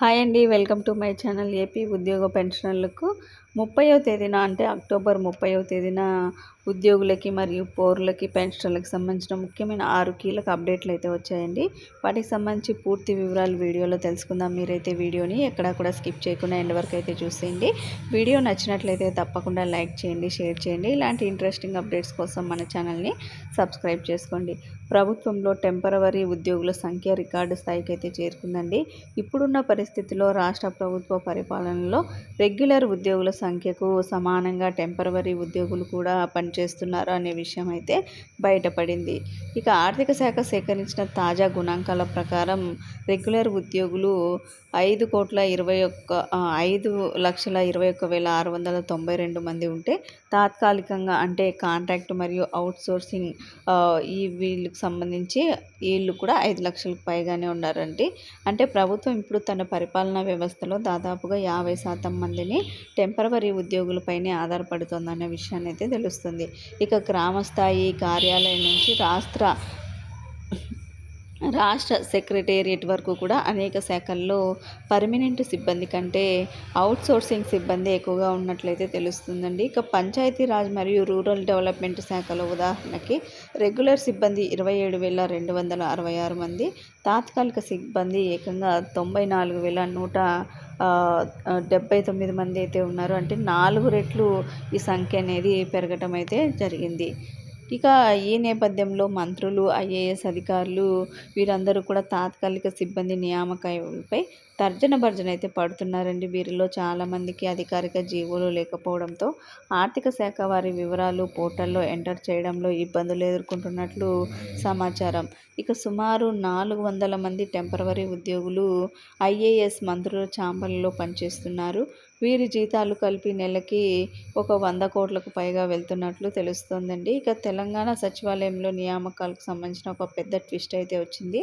Hi అండి welcome to my channel AP ఉద్యోగ పెన్షనర్లకు. ముప్పైవ తేదీన అంటే అక్టోబర్ ముప్పైవ తేదీన ఉద్యోగులకి మరియు పౌరులకి పెన్షన్లకు సంబంధించిన ముఖ్యమైన ఆరు కీలక అప్డేట్లు అయితే వచ్చాయండి. వాటికి సంబంధించి పూర్తి వివరాలు వీడియోలో తెలుసుకుందాం. మీరైతే వీడియోని ఎక్కడా కూడా స్కిప్ చేయకుండా ఎండ్ వరకు అయితే చూసేయండి. వీడియో నచ్చినట్లయితే తప్పకుండా లైక్ చేయండి షేర్ చేయండి. ఇలాంటి ఇంట్రెస్టింగ్ అప్డేట్స్ కోసం మన ఛానల్ని సబ్స్క్రైబ్ చేసుకోండి. ప్రభుత్వంలో టెంపరవరీ ఉద్యోగుల సంఖ్య రికార్డు స్థాయికి అయితే చేరుకుందండి. ఇప్పుడున్న పరిస్థితిలో రాష్ట్ర ప్రభుత్వ పరిపాలనలో రెగ్యులర్ ఉద్యోగుల సంఖ్యకు సమానంగా టెంపరవరీ ఉద్యోగులు కూడా పనిచేస్తున్నారు అనే విషయం అయితే బయటపడింది. ఇక ఆర్థిక శాఖ సేకరించిన తాజా గుణాంకాల ప్రకారం రెగ్యులర్ ఉద్యోగులు ఐదు కోట్ల ఇరవై ఒక్క ఐదు లక్షల ఇరవై ఒక్క వేల ఆరు వందల తొంభై రెండు మంది ఉంటే తాత్కాలికంగా అంటే కాంట్రాక్ట్ మరియు అవుట్సోర్సింగ్ ఈ వీళ్ళకి సంబంధించి వీళ్ళు కూడా ఐదు లక్షలకు పైగానే ఉన్నారండి. అంటే ప్రభుత్వం ఇప్పుడు తన పరిపాలనా వ్యవస్థలో దాదాపుగా యాభై శాతం మందిని టెంపరవరీ ఉద్యోగులపైనే ఆధారపడుతుందన్న విషయాన్ని అయితే తెలుస్తుంది. ఇక గ్రామ స్థాయి కార్యాలయం నుంచి రాష్ట్ర రాష్ట్ర సెక్రటేరియట్ వరకు కూడా అనేక శాఖల్లో పర్మనెంట్ సిబ్బంది కంటే అవుట్సోర్సింగ్ సిబ్బంది ఎక్కువగా ఉన్నట్లయితే తెలుస్తుందండి. ఇక పంచాయతీరాజ్ మరియు రూరల్ డెవలప్మెంట్ శాఖలో ఉదాహరణకి రెగ్యులర్ సిబ్బంది ఇరవై ఏడు వేల రెండు వందల అరవై ఆరు మంది తాత్కాలిక సిబ్బంది ఏకంగా తొంభై నాలుగు వేల నూట డెబ్బై తొమ్మిది మంది అయితే ఉన్నారు. అంటే నాలుగు రెట్లు ఈ సంఖ్య అనేది పెరగటం అయితే జరిగింది. ఇక ఈ నేపథ్యంలో మంత్రులు ఐఏఎస్ అధికారులు వీరందరూ కూడా తాత్కాలిక సిబ్బంది నియామకాలపై తర్జన భర్జన అయితే పడుతున్నారండి. వీరిలో చాలామందికి అధికారిక జీవోలు లేకపోవడంతో ఆర్థిక శాఖ వారి వివరాలు పోర్టల్లో ఎంటర్ చేయడంలో ఇబ్బందులు ఎదుర్కొంటున్నట్లు సమాచారం. ఇక సుమారు నాలుగు వందల మంది టెంపరవరీ ఉద్యోగులు ఐఏఎస్ మంత్రుల ఛాంబర్లలో పనిచేస్తున్నారు. వీరి జీతాలు కలిపి నెలకి ఒక వంద కోట్లకు పైగా వెళ్తున్నట్లు తెలుస్తోందండి. ఇక తెలంగాణ సచివాలయంలో నియామకాలకు సంబంధించిన ఒక పెద్ద ట్విస్ట్ అయితే వచ్చింది.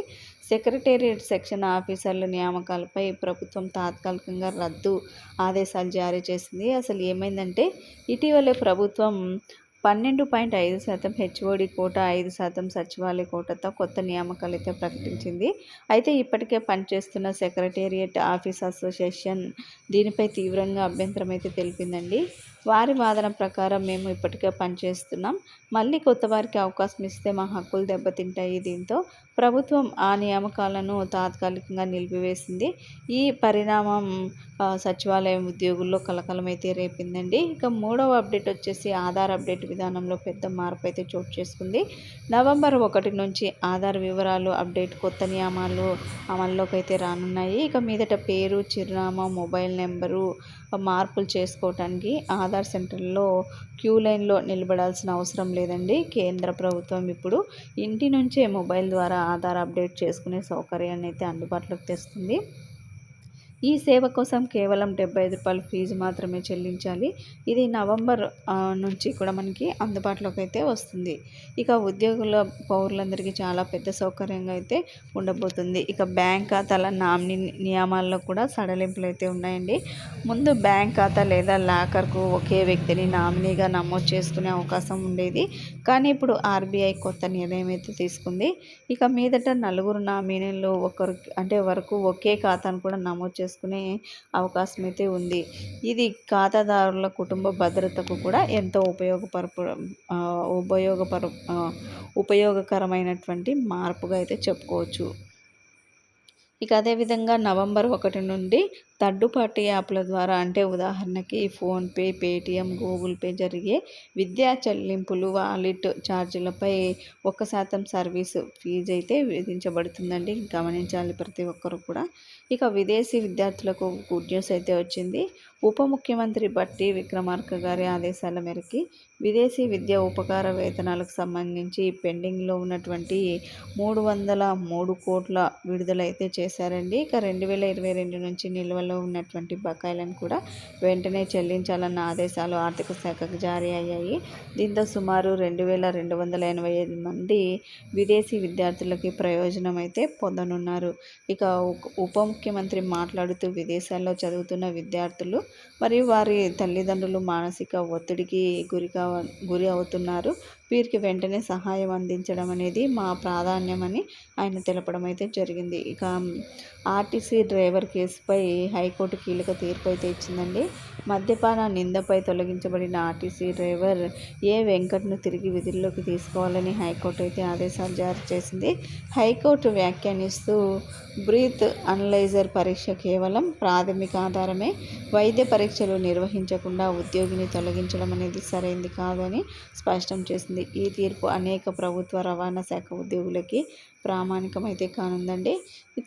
సెక్రటేరియట్ సెక్షన్ ఆఫీసర్ల నియామకాలపై ప్రభుత్వం తాత్కాలికంగా రద్దు ఆదేశాలు జారీ చేసింది. అసలు ఏమైందంటే ఇటీవలే ప్రభుత్వం పన్నెండు పాయింట్ ఐదు శాతం హెచ్ఓడి కోట ఐదు శాతం సచివాలయ కోటతో కొత్త నియామకాలు అయితే ప్రకటించింది. అయితే ఇప్పటికే పనిచేస్తున్న సెక్రటేరియట్ ఆఫీస్ అసోసియేషన్ దీనిపై తీవ్రంగా అభ్యంతరం అయితే తెలిపిందండి. వారి వాదన ప్రకారం మేము ఇప్పటికే పనిచేస్తున్నాం. మళ్ళీ కొత్త వారికి అవకాశం ఇస్తే మా హక్కులు దెబ్బతింటాయి దీంతో ప్రభుత్వం ఆ నియామకాలను తాత్కాలికంగా నిలిపివేసింది. ఈ పరిణామం సచివాలయం ఉద్యోగుల్లో కలకలమైతే రేపిందండి. ఇక మూడవ అప్డేట్ వచ్చేసి ఆధార్ అప్డేట్ విధానంలో పెద్ద మార్పు అయితే చోటు చేసుకుంది. నవంబర్ ఒకటి నుంచి ఆధార్ వివరాలు అప్డేట్ కొత్త నియమాలు అమల్లోకి అయితే రానున్నాయి. ఇక మీదట పేరు చిరునామా మొబైల్ నెంబరు మార్పులు చేసుకోవటానికి ఆధార్ సెంటర్లో క్యూ లైన్లో నిలబడాల్సిన అవసరం లేదండి. కేంద్ర ప్రభుత్వం ఇప్పుడు ఇంటి నుంచే మొబైల్ ద్వారా ఆధార్ అప్డేట్ చేసుకునే సౌకర్యాన్ని అయితే అందుబాటులోకి తెస్తుంది. ఈ సేవ కోసం కేవలం డెబ్బై ఐదు రూపాయలు ఫీజు మాత్రమే చెల్లించాలి. ఇది నవంబర్ నుంచి కూడా మనకి అందుబాటులోకి అయితే వస్తుంది. ఇక ఉద్యోగుల పౌరులందరికీ చాలా పెద్ద సౌకర్యంగా అయితే ఉండబోతుంది. ఇక బ్యాంక్ ఖాతాల నామినీ నియమాల్లో కూడా సడలింపులు అయితే ఉన్నాయండి. ముందు బ్యాంక్ ఖాతా లేదా లాకర్కు ఒకే వ్యక్తిని నామినీగా నమోదు చేసుకునే అవకాశం ఉండేది. కానీ ఇప్పుడు ఆర్బీఐ కొత్త నిర్ణయం అయితే తీసుకుంది. ఇక మీదట నలుగురు నామినీలు ఒకరు అంటే వరకు ఒకే ఖాతాను కూడా నమోదు చేసుకునే అవకాశం అయితే ఉంది. ఇది ఖాతాదారుల కుటుంబ భద్రతకు కూడా ఎంతో ఉపయోగపర ఉపయోగపర ఉపయోగకరమైనటువంటి మార్పుగా అయితే చెప్పుకోవచ్చు. ఇక అదేవిధంగా నవంబర్ ఒకటి నుండి థర్డ్ పార్టీ యాప్ల ద్వారా అంటే ఉదాహరణకి ఫోన్పే పేటిఎం గూగుల్ పే జరిగే విద్యా చెల్లింపులు వాలెట్ ఛార్జీలపై ఒక శాతం సర్వీసు ఫీజు అయితే విధించబడుతుందండి. గమనించాలి ప్రతి ఒక్కరు కూడా. ఇక విదేశీ విద్యార్థులకు గుడ్ న్యూస్ అయితే వచ్చింది. ఉప ముఖ్యమంత్రి బట్టి విక్రమార్క గారి ఆదేశాల మేరకి విదేశీ విద్యా ఉపకార వేతనాలకు సంబంధించి పెండింగ్లో ఉన్నటువంటి మూడు వందల మూడు కోట్ల విడుదలైతే చేశారండి. ఇక రెండు వేల ఇరవై రెండు నుంచి నిల్వ ఉన్నటువంటి బకాయిలను కూడా వెంటనే చెల్లించాలన్న ఆదేశాలు ఆర్థిక శాఖకు జారీ అయ్యాయి. దీంతో సుమారు రెండు వేల రెండు వందల ఎనభై ఐదు మంది విదేశీ విద్యార్థులకి ప్రయోజనం అయితే పొందనున్నారు. ఇక ఉప ముఖ్యమంత్రి మాట్లాడుతూ విదేశాల్లో చదువుతున్న విద్యార్థులు మరియు వారి తల్లిదండ్రులు మానసిక ఒత్తిడికి గురి కావ గురి అవుతున్నారు. వీరికి వెంటనే సహాయం అందించడం అనేది మా ప్రాధాన్యమని ఆయన తెలపడం అయితే జరిగింది. ఇక ఆర్టీసీ డ్రైవర్ కేసుపై హైకోర్టు కీలక తీర్పు అయితే ఇచ్చిందండి. మద్యపాన నిందపై తొలగించబడిన ఆర్టీసీ డ్రైవర్ ఏ వెంకట్ను తిరిగి విధుల్లోకి తీసుకోవాలని హైకోర్టు అయితే ఆదేశాలు జారీ చేసింది. హైకోర్టు వ్యాఖ్యానిస్తూ బ్రీత్ అనలైజర్ పరీక్ష కేవలం ప్రాథమిక ఆధారమే. వైద్య పరీక్షలు నిర్వహించకుండా ఉద్యోగిని తొలగించడం అనేది సరైంది కాదని స్పష్టం చేసింది. ఈ తీర్పు అనేక ప్రభుత్వ రవాణా శాఖ ఉద్యోగులకి ప్రామాణికమైతే కానుందండి.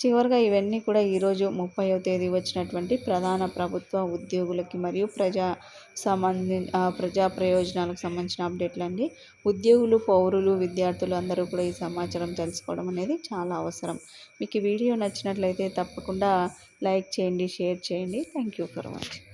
చివరిగా ఇవన్నీ కూడా ఈరోజు ముప్పైవ తేదీ వచ్చినటువంటి ప్రధాన ప్రభుత్వ ఉద్యోగులకి మరియు ప్రజా సంబంధి ప్రజా ప్రయోజనాలకు సంబంధించిన అప్డేట్లు అండి. ఉద్యోగులు పౌరులు విద్యార్థులు అందరూ కూడా ఈ సమాచారం తెలుసుకోవడం అనేది చాలా అవసరం. మీకు ఈ వీడియో నచ్చినట్లయితే తప్పకుండా లైక్ చేయండి షేర్ చేయండి. Thank you for watching.